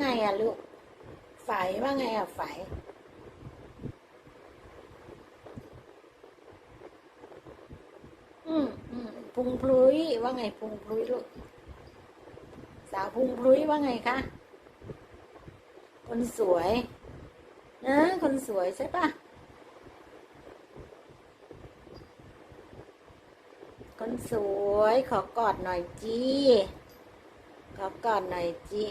ไงอะลูกไฝว่าไงอะไฝอืมอืมพุงพลุยว่าไงพุงพลุยลูกสาวพุงพลุยว่าไงคะคนสวยนะคนสวยใช่ปะคนสวยขอกอดหน่อยจี ขอกอดหน่อยจี